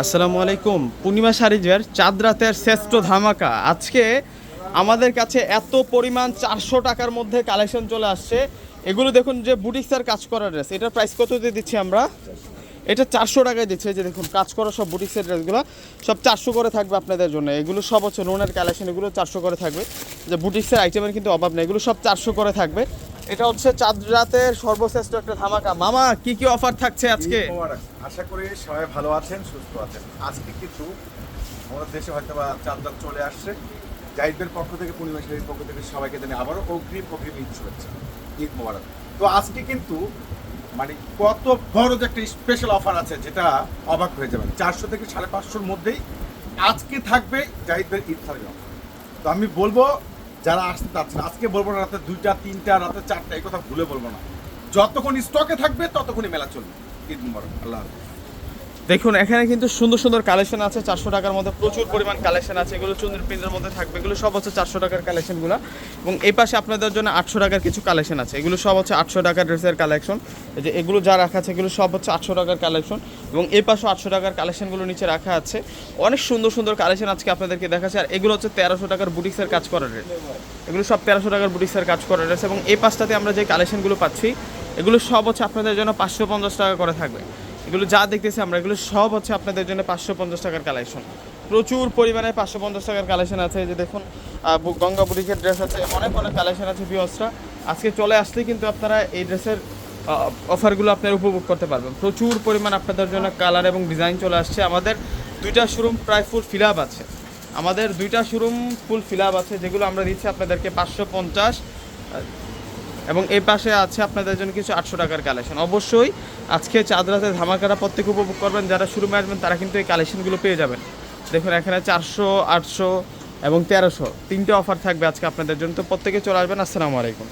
আসসালামু আলাইকুম। পূর্ণিমা শাড়িজের চাঁদ রাতের শ্রেষ্ঠ ধামাকা। আজকে আমাদের কাছে এত পরিমাণ চারশো টাকার মধ্যে কালেকশন চলে আসছে। এগুলো দেখুন যে বুটিক্সের কাজ করা ড্রেস এটার প্রাইস কত দিয়ে দিচ্ছি আমরা? এটা চারশো টাকায় দিচ্ছে। যে দেখুন, কাজ করা সব বুটিক্সের ড্রেসগুলো সব চারশো করে থাকবে আপনাদের জন্য। এগুলো সব হচ্ছে লোনের কালেকশন এগুলো চারশো করে থাকবে। যে বুটিক্সের আইটেমের কিন্তু অভাব নেই। এগুলো সব চারশো করে থাকবে। এটা হচ্ছে চাঁদ রাতের সর্বশ্রেষ্ঠ একটা ধামাকা। মামা, কি কি অফার থাকছে আজকে? আশা করি সবাই ভালো আছেন, সুস্থ আছেন। আজকে কিন্তু আমাদের দেশে হয়তো বা চাঁদরাত চলে আসছে। জাহিদদের পক্ষ থেকে, পূর্ণিমা পক্ষ থেকে সবাইকে জানি আবারও অগ্রিম অগ্রিম ঈদ শুভেচ্ছা। ঈদ মোবারক। তো আজকে কিন্তু মানে কত বড় যে একটা স্পেশাল অফার আছে যেটা অবাক হয়ে যাবেন। চারশো থেকে সাড়ে পাঁচশোর মধ্যেই আজকে থাকবে জাহিদদের ঈদ অফার তো আমি বলব যারা আসতে চাচ্ছেন আজকে বলব না রাতে দুইটা, তিনটা, রাতে চারটা, এই কথা ভুলে বলব না। যতক্ষণ স্টকে থাকবে, ততক্ষণই মেলা চলবে। ঈদ মুবারক, আল্লাহ হাফেজ। দেখুন, এখানে কিন্তু সুন্দর সুন্দর কালেকশন আছে, চারশো টাকার মধ্যে প্রচুর পরিমাণ কালেকশন আছে। এগুলো চন্দ্রের প্রিন্টের মধ্যে থাকবে। এগুলো সব হচ্ছে চারশো টাকার কালেকশনগুলো এবং এই পাশে আপনাদের জন্য আটশো টাকার কিছু কালেকশন আছে। এগুলো সব হচ্ছে আটশো টাকার ড্রেসের কালেকশন যে এগুলো যা রাখা আছে, এগুলো সব হচ্ছে আটশো টাকার কালেকশন এবং এই পাশেও আটশো টাকার কালেকশনগুলো নিচে রাখা আছে। অনেক সুন্দর সুন্দর কালেকশন আজকে আপনাদেরকে দেখাচ্ছে। আর এগুলো হচ্ছে তেরোশো টাকার বুটিক্সের কাজ করা ড্রেস এগুলো সব তেরোশো টাকার বুটিক্সের কাজ করা ড্রেস এবং এই পাশটাতে আমরা যে কালেকশনগুলো পাচ্ছি, এগুলো সব হচ্ছে আপনাদের জন্য পাঁচশো পঞ্চাশ টাকা করে থাকবে। এগুলো যা দেখতেছি আমরা, এগুলো সব হচ্ছে আপনাদের জন্য পাঁচশো পঞ্চাশ টাকার কালেকশন প্রচুর পরিমাণে পাঁচশো পঞ্চাশ টাকার কালেকশন আছে। যে দেখুন গঙ্গা বুটিকের ড্রেস আছে, অনেক অনেক কালেকশন আছে বিয়সরা। আজকে চলে আসলে কিন্তু আপনারা এই ড্রেসের অফারগুলো আপনারা উপভোগ করতে পারবেন। প্রচুর পরিমাণ আপনাদের জন্য কালার এবং ডিজাইন চলে আসছে। আমাদের দুইটা শোরুম প্রায় ফুল ফিল আছে। আমাদের দুইটা শোরুম ফুল ফিল আছে, যেগুলো আমরা দিচ্ছি আপনাদেরকে পাঁচশো পঞ্চাশ। এবং এই পাশে আছে আপনাদের জন্য কিছু আটশো টাকার কালেকশন অবশ্যই আজকে চাঁদরাতে ধামাকাটা প্রত্যেক উপভোগ করবেন। যারা শুরু আসবেন, তারা কিন্তু এই কালেকশনগুলো পেয়ে যাবেন। দেখুন, এখানে চারশো আটশো এবং তেরোশো। তিনটে অফার থাকবে আজকে আপনাদের জন্য। তো প্রত্যেকে চলে আসবেন। আসসালামু আলাইকুম।